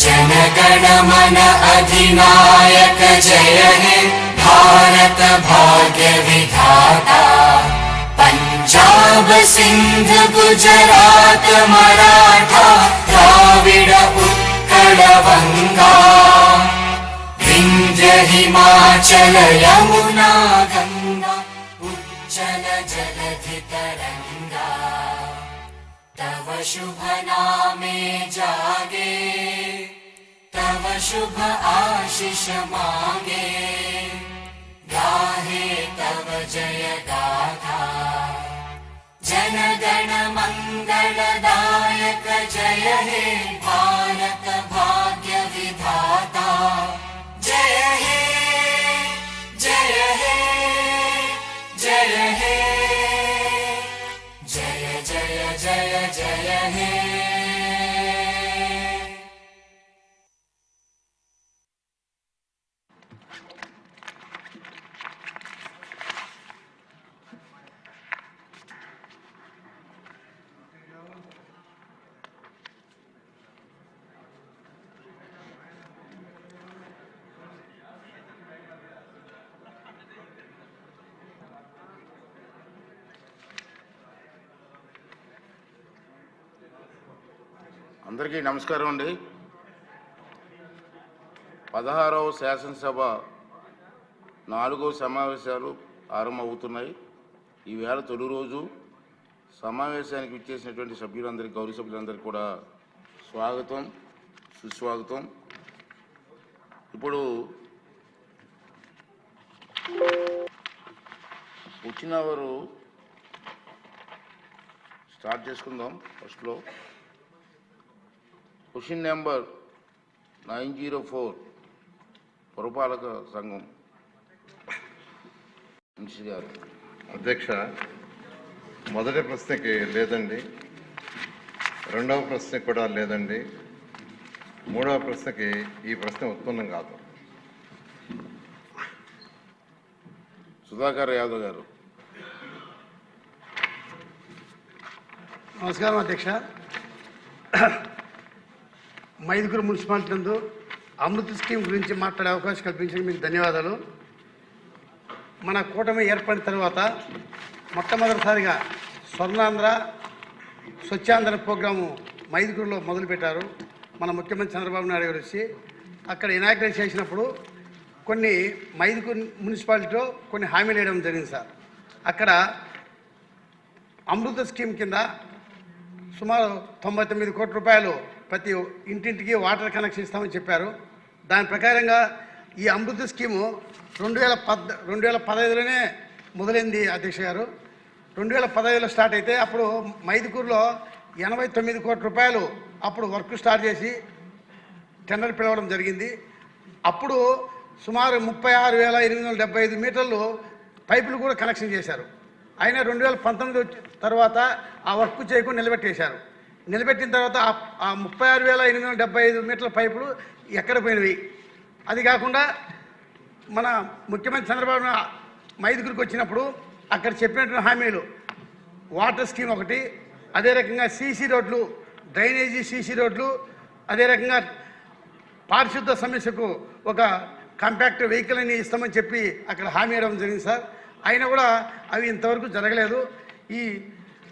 जनगणमन अधिनायक जय हे, भारत भाग्य विधाता। पञ्जाब सिन्ध गुजरात मराठा, द्राविड उत्कल वङ्गा विन्ध्य हिमाचल यमुना गङ्गा उज्जल जलधि तरङ्गा तव शुभ नामे जागे तव शुभ आशिष मागे। गाहे तव जय गाथा जनगण मङ्गलदायक जय हे भारत भाग्य विधाता। जय हे हे అందరికీ నమస్కారం అండి. పదహారవ శాసనసభ నాలుగవ సమావేశాలు ఆరంభమవుతున్నాయి. ఈవేళ తొలి రోజు సమావేశానికి విచ్చేసినటువంటి సభ్యులందరికీ గౌరవ సభ్యులందరికీ కూడా స్వాగతం సుస్వాగతం. ఇప్పుడు వచ్చిన వారు స్టార్ట్ చేసుకుందాం ఫస్ట్లో. Question number nine zero four పురపాలక సంఘం. గారు. అధ్యక్ష మొదటి ప్రశ్నకి లేదండి. రెండవ ప్రశ్నకి కూడా లేదండి. మూడవ ప్రశ్నకి ఈ ప్రశ్న ఉత్పన్నం కాదు. సుధాకర్ యాదవ్ గారు. నమస్కారం అధ్యక్ష. మైదుగురు మున్సిపాలిటీ నందు అమృత్ స్కీమ్ గురించి మాట్లాడే అవకాశం కల్పించిన మీకు ధన్యవాదాలు. మన కూటమి ఏర్పడిన తర్వాత మొట్టమొదటిసారిగా స్వర్ణాంధ్ర స్వచ్ఛాంధ్ర ప్రోగ్రాము మైదుగురులో మొదలుపెట్టారు. మన ముఖ్యమంత్రి చంద్రబాబు నాయుడు గారు వచ్చి అక్కడ ఇనాగ్రేట్ చేసినప్పుడు కొన్ని మైదుగురు మున్సిపాలిటీలో కొన్ని హామీలు వేయడం జరిగింది సార్. అక్కడ అమృత స్కీమ్ కింద సుమారు తొంభై తొమ్మిది కోట్ల రూపాయలు ప్రతి ఇంటింటికి వాటర్ కనెక్షన్ ఇస్తామని చెప్పారు. దాని ప్రకారంగా ఈ అమృత స్కీము రెండు వేల పద్ రెండు వేల పదహైదులోనే మొదలైంది అధ్యక్ష గారు. రెండు వేల పదహైదులో స్టార్ట్ అయితే అప్పుడు మైదుకూరులో ఎనభై తొమ్మిది కోట్ల రూపాయలు అప్పుడు వర్క్ స్టార్ట్ చేసి టెండర్ పిలవడం జరిగింది. అప్పుడు సుమారు ముప్పై ఆరు వేల ఎనిమిది వందల డెబ్బై ఐదు మీటర్లు పైపులు కూడా కనెక్షన్ చేశారు. అయినా రెండు వేల పంతొమ్మిది తర్వాత ఆ వర్క్ చేయకుండా నిలబెట్టేశారు. నిలబెట్టిన తర్వాత ఆ- ముప్పై ఆరు వేల ఎనిమిది వందల డెబ్బై ఐదు మీటర్ల పైపులు ఎక్కడ పోయినవి? అది కాకుండా మన ముఖ్యమంత్రి చంద్రబాబు మైదుగురికి వచ్చినప్పుడు అక్కడ చెప్పినటువంటి హామీలు. వాటర్ స్కీమ్ ఒకటి అదే రకంగా సీసీ రోడ్లు డ్రైనేజీ సీసీ రోడ్లు అదే రకంగా పారిశుద్ధ సమస్యకు ఒక కాంపాక్ట్ వెహికల్ అని ఇస్తామని చెప్పి అక్కడ హామీ ఇవ్వడం జరిగింది సార్. అయినా కూడా అవి ఇంతవరకు జరగలేదు. ఈ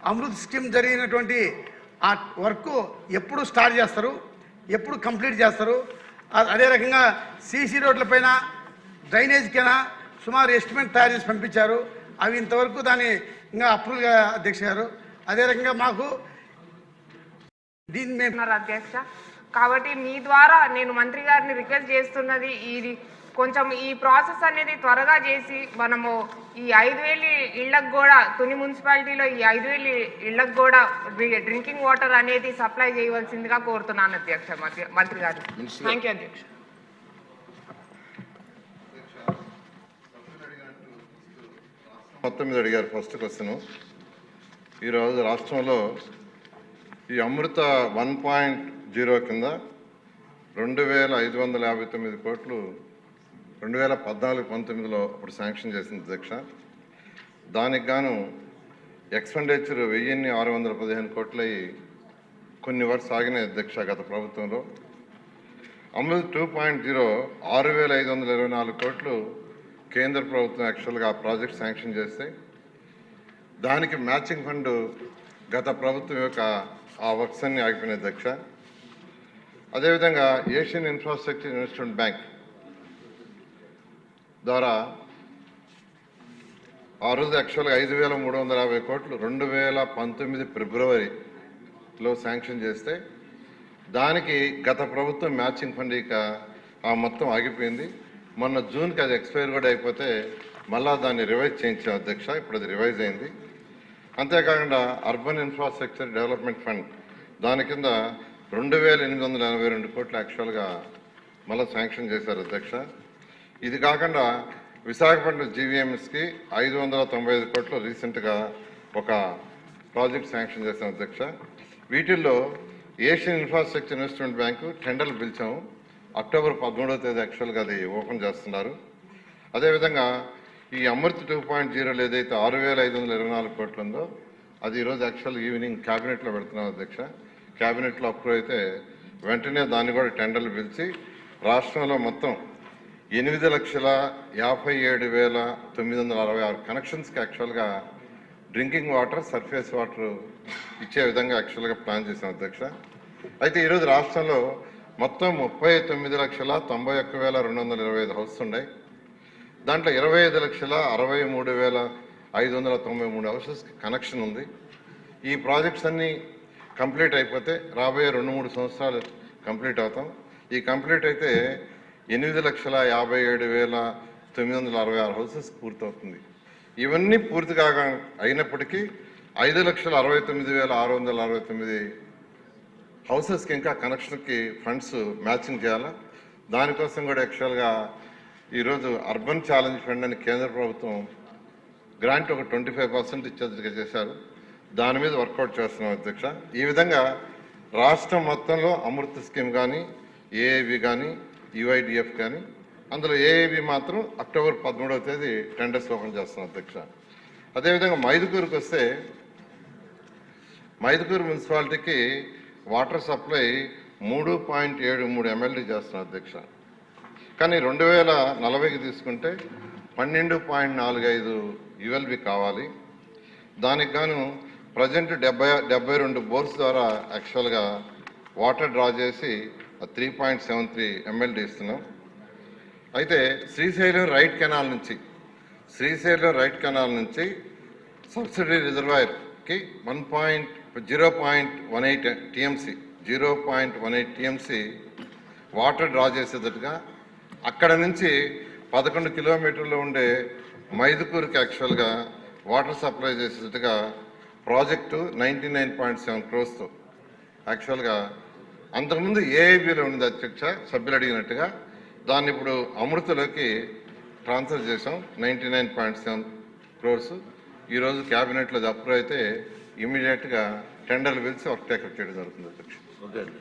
అమృత్ స్కీమ్ జరిగినటువంటి ఆ వర్క్ ఎప్పుడు స్టార్ట్ చేస్తారు? ఎప్పుడు కంప్లీట్ చేస్తారు? అదే రకంగా సీసీ రోడ్లపైన డ్రైనేజ్కైనా సుమారు ఎస్టిమేట్ తయారు చేసి పంపించారు. అవి ఇంతవరకు దాన్ని ఇంకా అప్రూవల్ అధ్యక్ష గారు. అదే రకంగా మాకు దీన్ని మేము అధ్యక్ష. కాబట్టి మీ ద్వారా నేను మంత్రి గారిని రిక్వెస్ట్ చేస్తున్నది ఇది. కొంచెం ఈ ప్రాసెస్ అనేది త్వరగా చేసి మనము ఈ ఐదు వేలు ఇళ్ళకు కూడా తుని మున్సిపాలిటీలో ఈ ఐదు వేలు ఇళ్ళకు కూడా డ్రింకింగ్ వాటర్ అనేది సప్లై చేయవలసిందిగా కోరుతున్నాను అధ్యక్ష మధ్య- మంత్రి గారు. థ్యాంక్ యూ అధ్యక్ష. మొత్తం మీద అడిగారు ఫస్ట్ క్వశ్చన్ ఈరోజు రాష్ట్రంలో ఈ అమృత వన్ పాయింట్ జీరో కింద రెండు వేల ఐదు వందల యాభై తొమ్మిది కోట్లు రెండు వేల పద్నాలుగు పంతొమ్మిదిలో అప్పుడు శాంక్షన్ చేసిన దీక్ష. దానికి గాను ఎక్స్పెండిచర్ వెయ్యిన్ని ఆరు వందల పదిహేను కోట్లయి కొన్ని వరకు సాగిన అధ్యక్ష గత ప్రభుత్వంలో. అమృత్ టూ పాయింట్ జీరో ఆరు వేల ఐదు వందల ఇరవై నాలుగు కోట్లు కేంద్ర ప్రభుత్వం యాక్చువల్గా ఆ ప్రాజెక్ట్ శాంక్షన్ చేస్తే దానికి మ్యాచింగ్ ఫండ్ గత ప్రభుత్వం యొక్క ఆ వర్క్స్ అన్ని ఆగిపోయినాయి అధ్యక్ష అదేవిధంగా ఏషియన్ ఇన్ఫ్రాస్ట్రక్చర్ ఇన్వెస్ట్మెంట్ బ్యాంక్ ద్వారా ఆ రోజు యాక్చువల్గా ఐదు వేల మూడు వందల యాభై కోట్లు రెండు వేల పంతొమ్మిది ఫిబ్రవరిలో శాంక్షన్ చేస్తే దానికి గత ప్రభుత్వం మ్యాచింగ్ ఫండ్ ఇక ఆ మొత్తం ఆగిపోయింది. మొన్న జూన్కి అది ఎక్స్పైర్ కూడా అయిపోతే మళ్ళా దాన్ని రివైజ్ చేయించాం అధ్యక్ష ఇప్పుడు అది రివైజ్ అయింది. అంతేకాకుండా అర్బన్ ఇన్ఫ్రాస్ట్రక్చర్ డెవలప్మెంట్ ఫండ్ దాని కింద రెండు వేల ఎనిమిది వందల ఎనభై రెండు కోట్లు యాక్చువల్గా మళ్ళీ శాంక్షన్ చేశారు అధ్యక్ష. ఇది కాకుండా విశాఖపట్నం జీవీఎంఎస్కి ఐదు వందల తొంభై ఐదు కోట్లు రీసెంట్గా ఒక ప్రాజెక్ట్ శాంక్షన్ చేశాం అధ్యక్ష. వీటిల్లో ఏషియన్ ఇన్ఫ్రాస్ట్రక్చర్ ఇన్వెస్ట్మెంట్ బ్యాంకు టెండర్లు పిలిచాము. అక్టోబర్ పదమూడవ తేదీ యాక్చువల్గా అది ఓపెన్ చేస్తున్నారు. అదేవిధంగా ఈ అమృత్ టూ పాయింట్ జీరోలో ఏదైతే ఆరు వేల ఐదు వందల ఇరవై నాలుగు కోట్లు ఉందో అది ఈరోజు యాక్చువల్ ఈవినింగ్ క్యాబినెట్లో పెడుతున్నాం అధ్యక్ష. క్యాబినెట్లో అప్రూవ్ అయితే వెంటనే దాన్ని కూడా టెండర్లు పిలిచి రాష్ట్రంలో మొత్తం ఎనిమిది లక్షల యాభై ఏడు వేల తొమ్మిది వందల అరవై ఆరు కనెక్షన్స్కి యాక్చువల్గా డ్రింకింగ్ వాటర్ సర్ఫేస్ వాటర్ ఇచ్చే విధంగా యాక్చువల్గా ప్లాన్ చేసాం అధ్యక్ష. అయితే ఈరోజు రాష్ట్రంలో మొత్తం ముప్పై తొమ్మిది లక్షల తొంభై ఒక్క వేల రెండు వందల ఇరవై ఐదు హౌస్ ఉన్నాయి. దాంట్లో ఇరవై ఐదు లక్షల అరవై మూడు వేల ఐదు వందల తొంభై మూడు హౌసెస్కి కనెక్షన్ ఉంది. ఈ ప్రాజెక్ట్స్ అన్నీ కంప్లీట్ అయిపోతే రాబోయే రెండు మూడు సంవత్సరాలు కంప్లీట్ అవుతాం. ఈ కంప్లీట్ అయితే ఎనిమిది లక్షల యాభై ఏడు వేల తొమ్మిది వందల అరవై ఆరు హౌసెస్ పూర్తవుతుంది. ఇవన్నీ పూర్తి కాగా అయినప్పటికీ ఐదు లక్షల అరవై తొమ్మిది వేల ఆరు వందల అరవై తొమ్మిది హౌసెస్కి ఇంకా కనెక్షన్కి ఫండ్స్ మ్యాచింగ్ చేయాలా? దానికోసం కూడా యాక్చువల్గా ఈరోజు అర్బన్ ఛాలెంజ్ ఫండ్ అని కేంద్ర ప్రభుత్వం గ్రాంట్ ఒక ట్వంటీ ఫైవ్ పర్సెంట్ ఇచ్చేదిగా చేశారు. దాని మీద వర్కౌట్ చేస్తున్నాం అధ్యక్ష. ఈ విధంగా రాష్ట్రం మొత్తంలో అమృత స్కీమ్ కానీ ఏఏవి కానీ యుఐడిఎఫ్ కానీ అందులో ఏఏబి మాత్రం అక్టోబర్ పదమూడవ తేదీ టెండర్స్ ఓపెన్ చేస్తున్నాం అధ్యక్ష. అదేవిధంగా మైదుకూరుకు వస్తే మైదుకూరు మున్సిపాలిటీకి వాటర్ సప్లై మూడు పాయింట్ ఏడు మూడు ఎమ్మెల్యే చేస్తున్నాం అధ్యక్ష. కానీ రెండు వేల నలభైకి తీసుకుంటే పన్నెండు పాయింట్ నాలుగు ఐదు యుఎల్బి కావాలి. దానికి గాను ప్రజెంట్ డెబ్బై డెబ్బై రెండు బోర్స్ ద్వారా యాక్చువల్గా వాటర్ డ్రా చేసి three point seven three MLD ఇస్తున్నాం. అయితే శ్రీశైలం రైట్ కెనాల్ నుంచి శ్రీశైలం రైట్ కెనాల్ నుంచి subsidy రిజర్వాయర్కి one point zero point one eight TMC zero point one eight TMC water draw చేసేటట్టుగా అక్కడ నుంచి పదకొండు కిలోమీటర్లు ఉండే మైదుకూరుకి యాక్చువల్గా water supply చేసేటట్టుగా project ninety nine point seven క్రోస్తో యాక్చువల్గా అంతకుముందు ఏఐబిలో ఉంది అధ్యక్ష సభ్యులు అడిగినట్టుగా దాన్ని ఇప్పుడు అమృతలోకి ట్రాన్స్ఫర్ చేసాం ninety nine point seven crores. ఈరోజు క్యాబినెట్లో అది అప్రూవ్ అయితే ఇమీడియట్గా టెండర్లు పిలిచి వర్క్ టేకప్ చేయడం జరుగుతుంది అధ్యక్ష. ఓకే అండి.